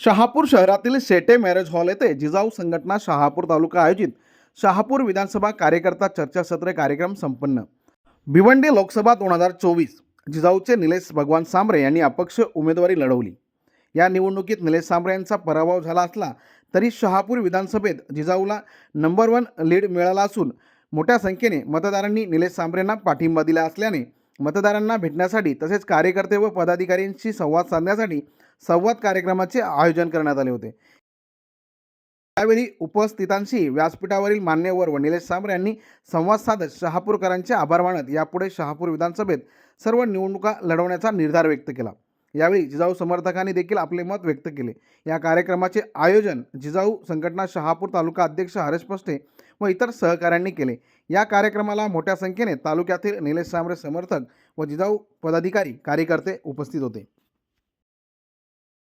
शहापूर शहरातील Shete marriage hall येथे जिजाऊ संघटना शहापूर तालुका आयोजित शहापूर विधानसभा कार्यकर्ता चर्चासत्र कार्यक्रम संपन्न. भिवंडी लोकसभा दोन हजार चोवीस जिजाऊचे निलेश भगवान सांबरे यांनी अपक्ष उमेदवारी लढवली. या निवडणुकीत निलेश सांबरे यांचा पराभव झाला असला तरी शहापूर विधानसभेत जिजाऊला नंबर वन लीड मिळाला असून मोठ्या संख्येने मतदारांनी निलेश सांबरेंना पाठिंबा दिला असल्याने मतदारांना भेटण्यासाठी तसेच कार्यकर्ते व पदाधिकाऱ्यांशी संवाद साधण्यासाठी संवाद कार्यक्रमाचे आयोजन करण्यात आले होते. यावेळी उपस्थितांशी व्यासपीठावरील मान्यवर व निलेश सांबरे यांनी संवाद साधत शहापूरकरांचे आभार मानत यापुढे शहापूर विधानसभेत सर्व निवडणुका लढवण्याचा निर्धार व्यक्त केला. यावेळी जिजाऊ समर्थकांनी देखील आपले मत व्यक्त केले. या कार्यक्रमाचे आयोजन जिजाऊ संघटना शहापूर तालुका अध्यक्ष हरेश पष्टे व इतर सहकाऱ्यांनी केले. या कार्यक्रमाला मोठ्या संख्येने तालुक्यातील निलेश सांबरे समर्थक व जिजाऊ पदाधिकारी कार्यकर्ते उपस्थित होते.